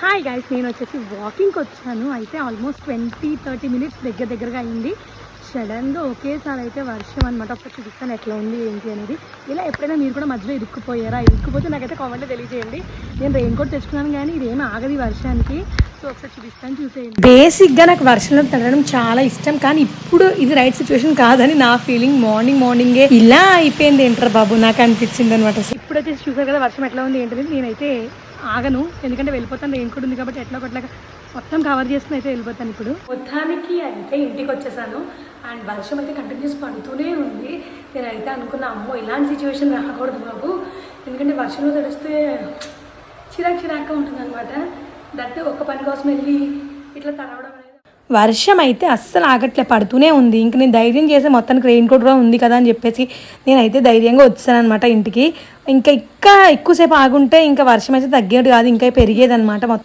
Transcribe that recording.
Hi guys నేను వచ్చేసి వాకింగ్కి వచ్చాను అయితే ఆల్మోస్ట్ ట్వంటీ థర్టీ మినిట్స్ దగ్గర దగ్గరగా అయింది. సడన్గా ఒకేసారి అయితే వర్షం అనమాట ఒకసారి చూపిస్తాను ఎట్లా ఉంది ఏంటి అనేది. ఇలా ఎప్పుడైనా మీరు కూడా మధ్యలో ఇరుక్కుపోయారా? ఇరుక్కుపోతే నాకైతే కామెంట్లో తెలియజేయండి. నేను రెయిన్ కోట్ తెచ్చుకున్నాను కానీ ఇదేం ఆగదు వర్షానికి. సో ఒకసారి చూపిస్తాను చూసేయండి. బేసిక్గా నాకు వర్షంలో తడడం చాలా ఇష్టం. కానీ ఇప్పుడు ఇది రైట్ సిచ్యువేషన్ కాదని నా ఫీలింగ్ మార్నింగ్ మార్నింగే ఇలా అయిపోయింది. ఏంటర్ బాబు? నాకు అనిపించింది అనమాట ఇప్పుడు వచ్చేసి చూసారు కదా వర్షం ఎట్లా ఉంది ఏంటనేది. నేనైతే ఆగను. ఎందుకంటే వెళ్ళిపోతాను. రెయిన్ కోట్ ఉంది కాబట్టి ఎట్లా ఒకట్లా మొత్తం కవర్ చేసుకుని అయితే వెళ్ళిపోతాను ఇప్పుడు. మొత్తానికి అయితే ఇంటికి వచ్చేసాను. అండ్ వర్షం అయితే కంటిన్యూస్ పడుతూనే ఉంది. నేనైతే అనుకున్న అమ్మో ఇలాంటి సిచ్యువేషన్ రాకూడదు బాబు. ఎందుకంటే వర్షంలో తడిస్తే చిరాకు చిరాక్గా ఉంటుంది అనమాట దట్ ఒక పని కోసం వెళ్ళి ఇట్లా తడవడం వర్షం అయితే అస్సలు ఆగట్లే పడుతూనే ఉంది. ఇంక నేను ధైర్యం చేసి మొత్తానికి రెయిన్ కోట్ కూడా ఉంది కదా అని చెప్పేసి నేనైతే ధైర్యంగా వచ్చాను అనమాట ఇంటికి. ఇంకా ఇంకా ఎక్కువసేపు ఆగుంటే ఇంకా వర్షం అయితే తగ్గేది కాదు ఇంకా పెరిగేదనమాట మొత్తం.